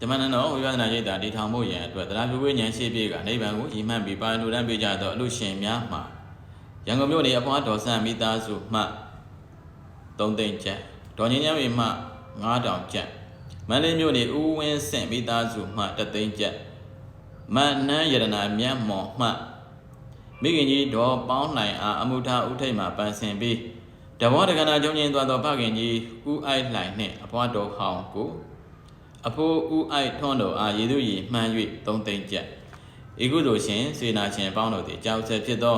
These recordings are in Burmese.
ဓမ္မနန္တောဝိပဿနာရိတ်တာဒီထောင်ဖို့ရန်အတွက်တရားပြုဝိညာဉ်ရှိပြေကနိဗ္ဗာန်ကိုရည်မှန်းပြီးပါရဏုတန်းပေးကြသောအလူရှင်များမှာရန်ကုန်မြို့နေအဖွားတော်ဆန်မိသားစုမှ3သိန်းကျပ်ဒေါ်ညင်းညံမေမှ9000ကျပ်မန္တလေးမြို့နေဦးဝင်းစင်မိသားစုမှ3သိန်းကျပ်မန္နန်းယရနာမြတ်မော်မှမိခင်ကြီးဒေါ်ပေါင်းနိုင်အားအမှုထားဥထိတ်မှပန်းဆင်ပြီးတဘောတက္ကနာကျုံချင်းသွားသောဖခင်ကြီးဦးအိုက်လှိုင်နှင့်အဖွားတော်ဟောင်းကို အဖိုးဦးအိုက်ထွန်းတော်အားရည်သူရည်မှန်း၍သုံးသိမ့်ကျပ်ဤကုသိုလ်ရှင်စေနာရှင်ပေါင်းတို့သည်ကြောက်ဆက်ဖြစ်သော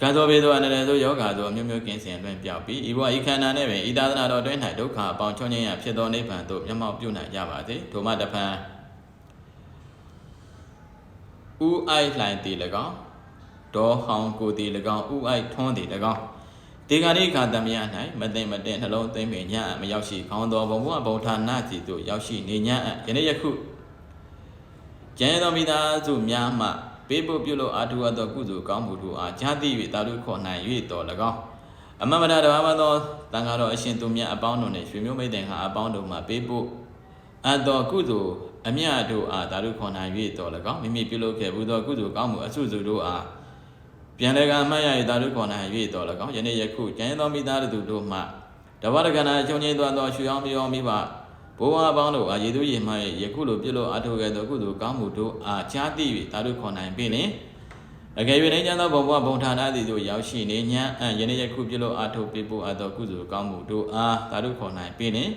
ကံသောဘေသောအနန္တသောယောဂါသောအမျိုးမျိုးကင်းစင်လွင်ပြောက်ပြီးဤဘဝဤခန္ဓာနှင့်ပင်ဤသာသနာတော်တွင်၌ဒုက္ခအပေါင်းချွန်ခြင်းရဖြစ်သောနိဗ္ဗာန်သို့မျက်မှောက်ပြုနိုင်ကြပါစေထိုမှတဖန်ဦးအိုက်လှိုင်တည်၎င်းဒေါ်ဟောင်းကိုတည်၎င်းဦးအိုက်ထွန်းတည်၎င်း ဒီကနေ့ခါသမယ၌မသိမ့်မတဲ့နှလုံးသိမ့်ပင်ညအမရောက်ရှိခေါင်းတော်ဘုံဘုံဘုံဌာနစီသို့ရောက်ရှိနေညအယနေ့ယခုကျန်ရသောမိသားစုများမှပေးဖို့ပြုလို့အာထုအပ်သောကုသိုလ်ကောင်းမှုတို့အားကြားသိ၍တာတို့ခေါ်နိုင်၍တော်၎င်းအမမတတဘာမသောတန်ဃာတော်အရှင်သူမြတ်အပေါင်းတို့နှင့်ရွှေမျိုးမိတ်တင်ဟာအပေါင်းတို့မှပေးဖို့အပ်သောကုသိုလ်အမြတ်တို့အားတာတို့ခေါ်နိုင်၍တော်၎င်းမိမိပြုလုပ်ခဲ့ဘူးသောကုသိုလ်ကောင်းမှုအဆုစုတို့အား ပြန်လည်းကအမှတ်ရရသာဓုခေါ်နိုင်၍တော်၎င်းယနေ့ယခုကျန်သောမိသားစုတို့မှတဘာတကနာချုံငိမ့်သွားသောရွှေအောင်မြေအောင်မိဘဘိုးဘွားပေါင်းတို့အားရည်သူရည်မှယခုလိုပြုလို့အထောက်ခဲ့သောကုသိုလ်ကောင်းမှုတို့အားချားသိ၍သာဓုခေါ်နိုင်ပြီလင်အကယ်၍နေကြသောဘုံဘွားဘုံဌာနသည်တို့ရောက်ရှိနေညံအံယနေ့ယခုပြုလို့အထောက်ပေးဖို့အပ်သောကုသိုလ်ကောင်းမှုတို့အားသာဓုခေါ်နိုင်ပြီလင်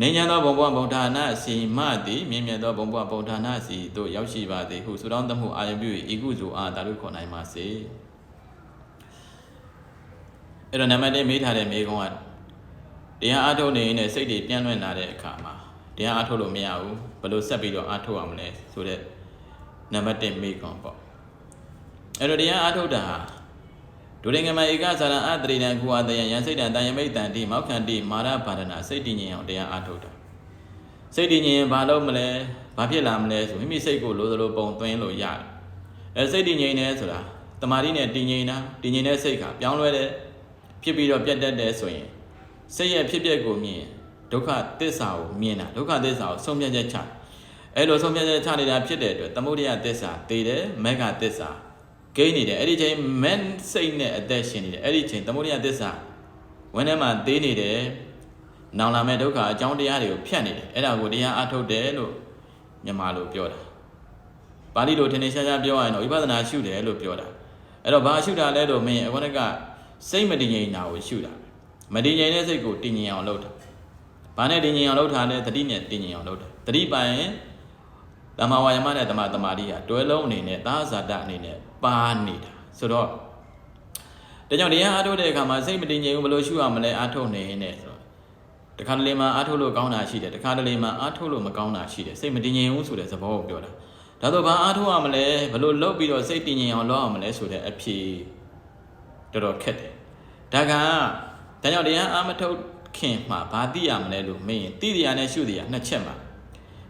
နေညာသောဘုံဘွားဘုံဌာနစီမသည်မြင့်မြတ်သောဘုံဘွားဘုံဌာနစီတို့ရောက်ရှိပါသည်ဟုဆုတောင်းသမှုအာယုပြု၏ဤကုသိုလ်အားသာဓုခေါ်နိုင်ပါစေ။အဲ့တော့နံပါတ်1မေးထားတဲ့မေးခွန်းကတရားအားထုတ်နေရင်လည်းစိတ်တွေပြန့်လွင့်လာတဲ့အခါမှာတရားအားထုတ်လို့မရဘူးဘယ်လိုဆက်ပြီးတော့အားထုတ်အောင်မလဲဆိုတော့နံပါတ်1မေးခွန်းပေါ့အဲ့တော့တရားအားထုတ်တာဟာ ဒုရိငမဧကဇာရအတရိတံကုဝတယံယံစိတ်တံတယမိတ်တံတိမောက္ခန္တိမာရပါဒနာစိတ်တည်ငြိမ်အောင်တရားအားထုတ်တာစိတ်တည်ငြိမ်ရင်ဘာလုပ်မလဲဘာဖြစ်လာမလဲဆိုမိမိစိတ်ကိုလိုသလိုပုံသွင်းလို့ရတယ်အဲစိတ်တည်ငြိမ်နေဆိုတာတမာတိနဲ့တည်ငြိမ်တာတည်ငြိမ်တဲ့စိတ်ကပြောင်းလဲတဲ့ဖြစ်ပြီးတော့ပြတ်တတ်တယ်ဆိုရင်စိတ်ရဲ့ဖြစ်ပျက်ကိုမြင်ဒုက္ခသစ္စာကိုမြင်တာဒုက္ခသစ္စာကိုဆုံးဖြတ်ချက်ချအဲ့လိုဆုံးဖြတ်ချက်ချနေတာဖြစ်တဲ့အတွက်သမုဒိယသစ္စာတည်တယ်မဂ္ဂသစ္စာ ဂိမ်းနေတယ်အဲ့ဒီချိန်မန်စိတ်နဲ့အသက်ရှင်နေတယ်အဲ့ဒီချိန်သမုဒိယသစ္စာဝန်းထဲမှာသေးနေတယ်နောင်လာမဲ့ဒုက္ခအကြောင်းတရားတွေကိုဖြတ်နေတယ်အဲ့ဒါကိုတရားအထုတ်တယ်လို့မြန်မာလိုပြောတာပါဠိလိုထင်ထင်ရှားရှားပြောရရင်တော့ဝိပဿနာရှုတယ်လို့ပြောတာအဲ့တော့ဘာရှုတာလဲလို့မင်းအခုနကစိတ်မတည်ငြိမ်တာကိုရှုတာမတည်ငြိမ်တဲ့စိတ်ကိုတည်ငြိမ်အောင်လုပ်တာဘာနဲ့တည်ငြိမ်အောင်လုပ်တာလဲသတိနဲ့တည်ငြိမ်အောင်လုပ်တာသတိပိုင်ရင် တမဝါယမနဲ့တမတမာတိကတွဲလုံးအနေနဲ့သာဇာတအနေနဲ့ပါနေတာဆိုတော့ဒါကြောင့်တရားအားထုတ်တဲ့အခါမှာစိတ်မတည်ငြိမ်ဘူးဘယ်လိုရှုရမလဲအားထုတ်နေနေဆိုတော့တခါတလေမှာအားထုတ်လို့ကောင်းတာရှိတယ်တခါတလေမှာအားထုတ်လို့မကောင်းတာရှိတယ်စိတ်မတည်ငြိမ်ဘူးဆိုတဲ့သဘောကိုပြောတာဒါဆိုဘာအားထုတ်ရမလဲဘယ်လိုလုပ်ပြီးတော့စိတ်တည်ငြိမ်အောင်လုပ်ရမလဲဆိုတဲ့အဖြေတော်တော်ခက်တယ်ဒါကဒါကြောင့်တရားအာမထုတ်ခင်မှာဘာသိရမလဲလို့မင်းရင်သိတရားနဲ့ရှုတရားနှစ်ချက်မှာ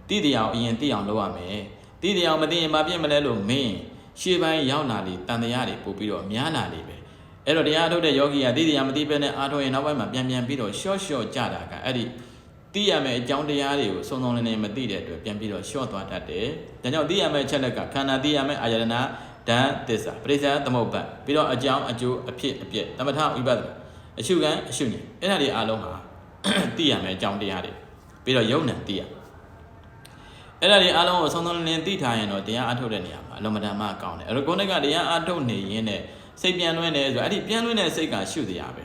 သိတရားကိုအရင်သိအောင်လုပ်ရမယ်သိတရားကိုမသိရင်မပြည့်မလဲလို့မင်းရှေ့ပိုင်းရောက်လာလေတန်တရားတွေပို့ပြီးတော့များလာလေပဲအဲ့တော့တရားထုတ်တဲ့ယောဂီကသိတရားမသိဘဲနဲ့အားထုတ်ရင်နောက်ပိုင်းမှာပြန်ပြန်ပြီးတော့ရှော့ရှော့ကြတာကအဲ့ဒီသိရမယ့်အကြောင်းတရားတွေကိုစုံစုံလင်လင်မသိတဲ့အတွက်ပြန်ပြီးတော့ရှော့သွားတတ်တယ်ဒါကြောင့်သိရမယ့်ချက်လက်ကခန္ဓာသိရမယ့်အာယတနာဓာတ်သစ္စာပရိစ္ဆာသမုပ္ပတ်ပြီးတော့အကြောင်းအကျိုးအဖြစ်အပျက်သမထဝိပဿနာအရှုခံအရှုဉာဏ်အဲ့ဒါတွေအားလုံးဟာသိရမယ်အကြောင်းတရားတွေပြီးတော့ယုံ nant သိရ အဲ့ဒါတွေအားလုံးကိုဆုံးဆုံးလင်းလင်းသိထားရင်တော့တရားအထုတ်တဲ့နေရာမှာအလုံးမတန်မှကောင်းတယ်အဲ့တော့ကိုယ်နဲ့ကတရားအထုတ်နေရင်းနဲ့စိတ်ပြန်လွှဲနေဆိုအဲ့ဒီပြန်လွှဲတဲ့စိတ်ကရှုတရားပဲ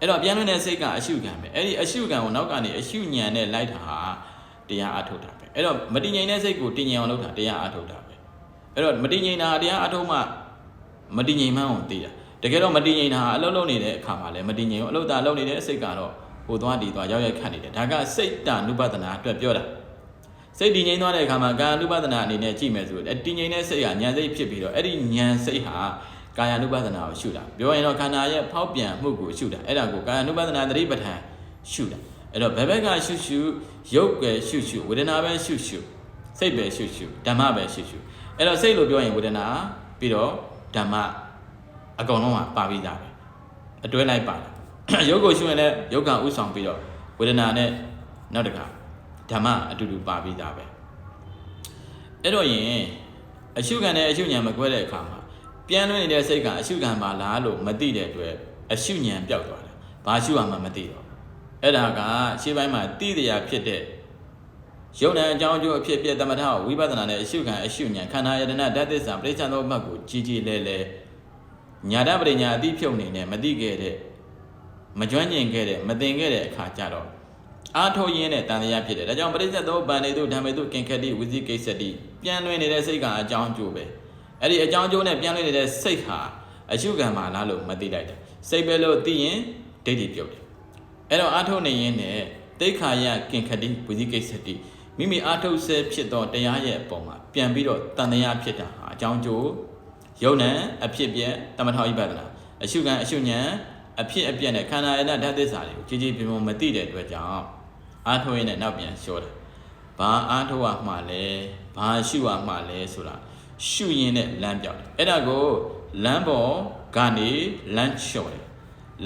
အဲ့တော့ပြန်လွှဲတဲ့စိတ်ကအရှုခံပဲအဲ့ဒီအရှုခံကိုနောက်ကနေအရှုဉာဏ်နဲ့လိုက်တာဟာတရားအထုတ်တာပဲအဲ့တော့မတည်ငြိမ်တဲ့စိတ်ကိုတည်ငြိမ်အောင်လုပ်တာတရားအထုတ်တာပဲအဲ့တော့မတည်ငြိမ်တာတရားအထုံးမှမတည်ငြိမ်မှန်းကိုသိတာတကယ်တော့မတည်ငြိမ်တာအလုံးလုံးနေတဲ့အခါမှာလည်းမတည်ငြိမ်ဘူးအလုံးတာလုံးနေတဲ့စိတ်ကတော့ဟိုသွားဒီသွားရောက်ရိုက်ခတ်နေတယ်ဒါကစိတ်တ ानु ပဒနာအတွက်ပြောတာ စိတ်တည်ငြိမ်သွားတဲ့အခါမှာကာယ ानु ပဒနာအနေနဲ့ကြည့်မယ်ဆိုရင်တည်ငြိမ်တဲ့စိတ်ကဉာဏ်စိတ်ဖြစ်ပြီးတော့အဲ့ဒီဉာဏ်စိတ်ဟာကာယ ानु ပဒနာကိုရှုတာပြောရင်တော့ခန္ဓာရဲ့ဖောက်ပြန်မှုကိုရှုတာအဲ့ဒါကိုကာယ ानु ပဒနာသတိပဋ္ဌာန်ရှုတာအဲ့တော့ဘယ်ဘက်ကရှုရှုရုပ်ပဲရှုရှုဝေဒနာပဲရှုရှုစိတ်ပဲရှုရှုဓမ္မပဲရှုရှု အဲ့တော့စိတ်လို့ပြောရင်ဝေဒနာပြီးတော့ဓမ္မအကုန်လုံးကပါပြီးသားပဲအတွဲလိုက်ပါတာရုပ်ကိုရှုရင်လည်းရုပ်ကဥဆောင်ပြီးတော့ဝေဒနာနဲ့နောက်တစ်ခါဓ ဓမ္မအတူတူပါပြီးသားပဲအဲ့တော့ရင်အရှုခံနဲ့အရှုဉဏ်မကွဲတဲ့အခါမှာပြန်လွင်နေတဲ့စိတ်ကအရှုခံပါလားလို့မသိတဲ့အတွက်အရှုဉဏ်ပျောက်သွားတာဘာရှုရမှမသိတော့အဲ့ဒါကရှေ့ပိုင်းမှာတိတရားဖြစ်တဲ့ယုံတဲ့အကြောင်းအကျိုးအဖြစ်ပြည့်သမထဝိပဿနာနဲ့အရှုခံအရှုဉဏ်ခန္ဓာယတနာဓာတ်သစ္စာပြိဿံသောအမှတ်ကိုကြီးကြီးလဲလဲညာတပရိညာအတိဖြုတ်နေနဲ့မသိခဲ့တဲ့မကျွမ်းကျင်ခဲ့တဲ့မသိခဲ့တဲ့အခါကျတော့ အာထုတ်ရင်းနဲ့တန်တရားဖြစ်တယ်ဒါကြောင့်ပရိစ္ဆေသောဗန္ဒေတုဓမ္မေတုကင်ခတိဝိဇိကိစ္စတိပြန်လွင်နေတဲ့စိတ်ကအကြောင်းအကျိုးပဲအဲ့ဒီအကြောင်းအကျိုးနဲ့ပြန်လွင်နေတဲ့စိတ်ဟာအရှုခံပါလားလို့မသိလိုက်တယ်စိတ်ပဲလို့သိရင်ဒိဋ္ဌိပြုတ်တယ်အဲ့တော့အာထုတ်နေရင်းနဲ့တိခါယကင်ခတိဝိဇိကိစ္စတိမိမိအာထုတ်ဆဲဖြစ်သောတရားရဲ့အပေါ်မှာပြန်ပြီးတော့တန်တရားဖြစ်တာဟာအကြောင်းအကျိုးယုံ nant အဖြစ်ပြက်တမထောဣပဒနာအရှုခံအရှုဉဏ် အဖြစ်အပျက်နဲ့ခန္ဓာယနာဓာတ်သစ္စာတွေကိုကြီးကြီးပြင်းပြင်းမသိတဲ့အတွက်ကြောင့်အားထုတ်ရင်းနဲ့နောက်ပြန်လျှောတာဘာအားထုတ်ရမှလဲဘာရှုရမှလဲဆိုတာရှုရင်းနဲ့လမ်းပြောက်တယ်အဲ့ဒါကိုလမ်းပေါ်ကနေလမ်းလျှော့တယ်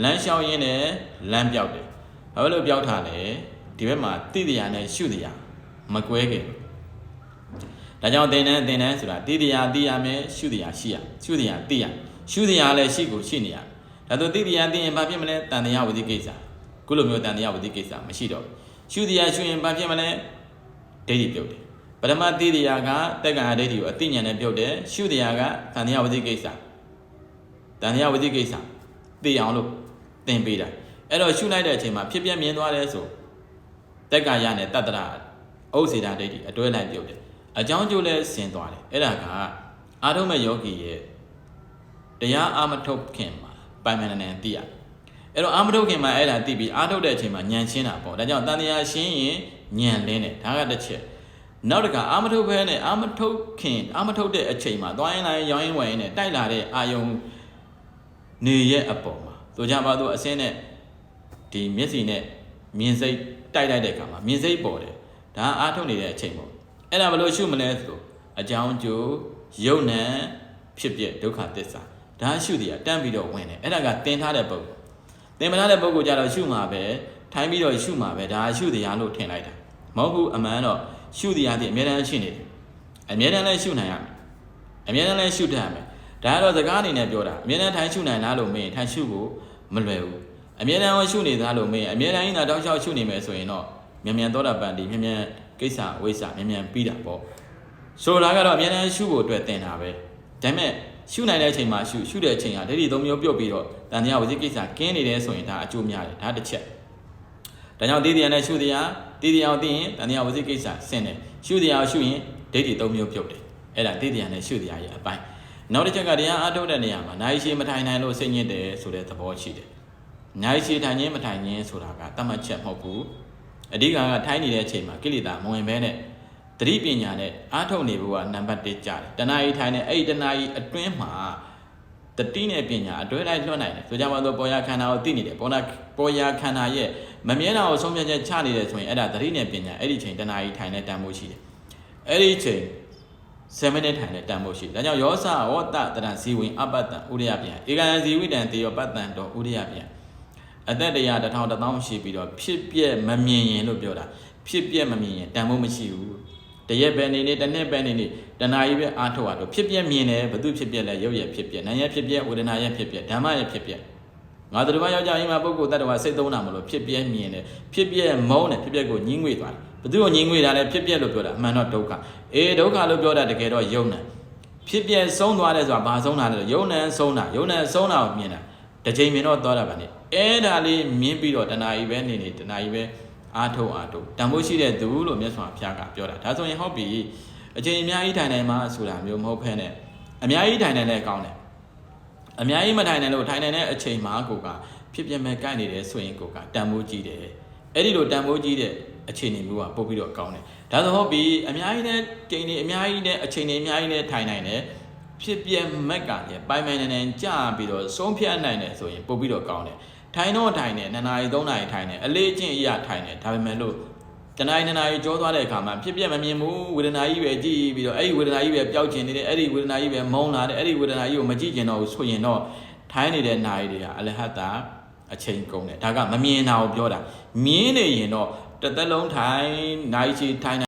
လမ်းလျှောက်ရင်းနဲ့လမ်းပြောက်တယ်ဘာလို့ပြောက်ထားလဲဒီဘက်မှာတိတရားနဲ့ရှုတရားမကွဲခဲ့ဒါကြောင့်သင်္นานသင်္นานဆိုတာတိတရားသိရမယ်ရှုတရားရှိရရှုတရားသိရရှုတရားလည်းရှိကိုရှိနေရ ဒါဆိုတိတရားသိရင်ဘာဖြစ်မလဲတန်တရားဝိသိကိစ္စခုလိုမျိုးတန်တရားဝိသိကိစ္စမရှိတော့ရှုတရားရှုရင်ဘာဖြစ်မလဲဒိဋ္ဌိပြုတ်တယ်ပရမတိတရားကတက္ကရာဒိဋ္ဌိကိုအသိဉာဏ်နဲ့ပြုတ်တယ်ရှုတရားကတန်တရားဝိသိကိစ္စတန်တရားဝိသိကိစ္စသိအောင်လို့သင်ပေးတာအဲ့တော့ရှုလိုက်တဲ့အချိန်မှာဖြစ်ပြမြင်သွားတယ်ဆိုတက္ကရာနဲ့တတ္တရာဥစ္စေတာဒိဋ္ဌိအတွဲလိုက်ပြုတ်တယ်အကြောင်းကျိုးလဲဆင်သွားတယ်အဲ့ဒါကအာထုံးမဲ့ယောဂီရဲ့တရားအာမထုတ်ခင်မှာ ပိုင်မန်နန်သိရအဲ့တော့အာမထုတ်ခင်မှာအဲ့ဒါသိပြီးအာထုတ်တဲ့အချိန်မှာညံရှင်းတာပေါ့ဒါကြောင့်တန်တရားရှင်းရင်ညံလင်းတယ်ဒါကတစ်ချက်နောက်တကအာမထုတ်ဖဲနဲ့အာမထုတ်ခင်အာမထုတ်တဲ့အချိန်မှာသွားရင်လိုက်ရောင်းရင်ဝယ်ရင်နဲ့တိုက်လာတဲ့အာယုံနေရဲ့အပေါ်မှာဆိုကြပါတော့အစင်းနဲ့ဒီမျက်စိနဲ့မြင်စိတ်တိုက်လိုက်တဲ့အခါမှာမြင်စိတ်ပေါ်တယ်ဒါအာထုတ်နေတဲ့အချိန်ပေါ့အဲ့ဒါဘယ်လိုရှုမလဲဆိုအကြောင်းကျိုးယုံ nant ဖြစ်ပြဒုက္ခသစ္စာ ဒါရှုတည်ရတန်းပြီးတော့ဝင်တယ်အဲ့ဒါကတင်ထားတဲ့ပုံတင်မထားတဲ့ပုံကိုကြတော့ရှုမှာပဲထိုင်းပြီးတော့ရှုမှာပဲဒါရှုတရားလို့ထင်လိုက်တာမဟုတ်ဘူးအမှန်တော့ရှုတရားဒီအများတန်းရှိနေတယ်အများတန်းလည်းရှုနိုင်ရမယ်အများတန်းလည်းရှုတတ်ရမယ်ဒါကတော့စကားအနေနဲ့ပြောတာအများတန်းထိုင်းရှုနိုင်လားလို့မေးရင်ထိုင်းရှုဖို့မလွယ်ဘူးအများတန်းရှုနေသားလို့မေးရင်အများတန်းကြီးတော့တောက်လျှောက်ရှုနေမယ်ဆိုရင်တော့မြန်မြန်သောတာပန်ဒီမြန်မြန်ကိစ္စဝိစ္စမြန်မြန်ပြီးတာပေါ့ဆိုတာကတော့အများတန်းရှုဖို့အတွက်တင်တာပဲဒါပေမဲ့ ရှုနိုင်တဲ့အချိန်မှာရှုရှုတဲ့အချိန်ဟာဒိဋ္ဌိသုံးမျိုးပြုတ်ပြီးတော့တန်တရားဝိသိကိစ္စကင်းနေတယ်ဆိုရင်ဒါအကျိုးများတယ်ဒါတစ်ချက်ဒါကြောင့်တိတရားနဲ့ရှုတရားတိတရားကိုသိရင်တန်တရားဝိသိကိစ္စဆင်းတယ်ရှုတရားကိုရှုရင်ဒိဋ္ဌိသုံးမျိုးပြုတ်တယ်အဲ့ဒါတိတရားနဲ့ရှုတရားရဲ့အပိုင်းနောက်တစ်ချက်ကတရားအားထုတ်တဲ့နေရာမှာနိုင်ရှိမထိုင်နိုင်လို့စိတ်ညစ်တယ်ဆိုတဲ့သဘောရှိတယ်နိုင်ရှိထိုင်ခြင်းမထိုင်ခြင်းဆိုတာကတတ်မှတ်ချက်မဟုတ်ဘူးအဓိကကထိုင်နေတဲ့အချိန်မှာကိလေသာမဝင်ဘဲနဲ့ သတိပညာနဲ့အားထုတ်နေဖို့ကနံပါတ်1ကြတယ်တဏှာကြီးထိုင်နေအဲ့ဒီတဏှာကြီးအတွင်းမှာတတိနဲ့ပညာအတွဲလိုက်လွှတ်နိုင်တယ်ဆိုကြပါတော့ပေါ်ရခန္ဓာကိုသိနေတယ်ပေါ်နာပေါ်ရခန္ဓာရဲ့မမြဲတာကိုဆုံးဖြတ်ချက်ချနေတယ်ဆိုရင်အဲ့ဒါသတိနဲ့ပညာအဲ့ဒီချိန်တဏှာကြီးထိုင်နေတန်ဖို့ရှိတယ်အဲ့ဒီချိန်7မိနစ်ထိုင်နေတန်ဖို့ရှိတယ်ဒါကြောင့်ယောသဝတ္တတရံဇီဝင်အပတ္တဥရိယပြန်ဧကံဇီဝိတံတေယောပတ္တံတော်ဥရိယပြန်အသက်တရားတစ်ထောင်တစ်သောင်းရှိပြီးတော့ဖြစ်ပြက်မမြင်ရင်လို့ပြောတာဖြစ်ပြက်မမြင်ရင်တန်ဖို့မရှိဘူး တရက်ပဲနေနေတစ်နှစ်ပဲနေနေတဏှာကြီးပဲအားထုတ်ရတော့ဖြစ်ပြက်မြင်တယ်ဘသူဖြစ်ပြက်လဲရုပ်ရဖြစ်ပြက်နာမ်ရဖြစ်ပြက်ဝေဒနာရဖြစ်ပြက်ဓမ္မရဖြစ်ပြက်ငါတို့ဘာယောက်ျားအိမ်မှာပုဂ္ဂိုလ်တ attva စိတ်သုံးတာမလို့ဖြစ်ပြက်မြင်တယ်ဖြစ်ပြက်မုန်းတယ်ဖြစ်ပြက်ကိုညှင်းငွေသွားတယ်ဘသူကိုညှင်းငွေတာလဲဖြစ်ပြက်လို့ပြောတာအမှန်တော့ဒုက္ခအေးဒုက္ခလို့ပြောတာတကယ်တော့ယုံတယ်ဖြစ်ပြက်ဆုံးသွားတယ်ဆိုတာဘာဆုံးတာလဲယုံနံဆုံးတာယုံနံဆုံးတာကိုမြင်တာတစ်ချိန်မြင်တော့သွားတာပါနေအဲ့ဒါလေးမြင်ပြီးတော့တဏှာကြီးပဲနေနေတဏှာကြီးပဲ အာထုတ်အာထုတ်တန်ဖိုးရှိတဲ့သူလို့မြတ်စွာဘုရားကပြောတာဒါဆိုရင်ဟုတ်ပြီအချိန်အများကြီးထိုင်နိုင်မှာဆိုတာမျိုးမဟုတ်ဖ ೇನೆ အများကြီးထိုင်နိုင်လဲကောင်းတယ်အများကြီးမထိုင်နိုင်လို့ထိုင်နိုင်တဲ့အချိန်မှာကိုကဖြစ်ပြမဲ့ကိုက်နေတယ်ဆိုရင်ကိုကတန်ဖိုးကြီးတယ်အဲ့ဒီလိုတန်ဖိုးကြီးတဲ့အခြေအနေမျိုးကပို့ပြီးတော့ကောင်းတယ်ဒါဆိုဟုတ်ပြီအများကြီးနဲ့ချိန်နေအများကြီးနဲ့အချိန်နေအများကြီးနဲ့ထိုင်နိုင်တယ်ဖြစ်ပြမက်ကလည်းပိုင်ပိုင်နေနေကြာပြီးတော့ဆုံးဖြတ်နိုင်တယ်ဆိုရင်ပို့ပြီးတော့ကောင်းတယ် ထိုင်တော့ထိုင်တယ်နှစ်နာရီသုံးနာရီထိုင်တယ်အလေးအကျင့်အရာထိုင်တယ်ဒါပေမဲ့လို့တနားရီနှစ်နာရီကြောသွားတဲ့အခါမှာဖြစ်ပြမမြင်ဘူးဝေဒနာကြီးပဲကြည့်ပြီးတော့အဲ့ဒီဝေဒနာကြီးပဲပျောက်ကျင်နေတယ်အဲ့ဒီဝေဒနာကြီးပဲမုန်းလာတယ်အဲ့ဒီဝေဒနာကြီးကိုမကြည့်ကျင်တော့ဘူးဆိုရင်တော့ထိုင်နေတဲ့နာရီတွေဟာအလဟတ်တာအချိန်ကုန်တယ်ဒါကမမြင်တာကိုပြောတာမြင်နေရင်တော့တတစ်သက်လုံးထိုင်နိုင်ချီထိုင်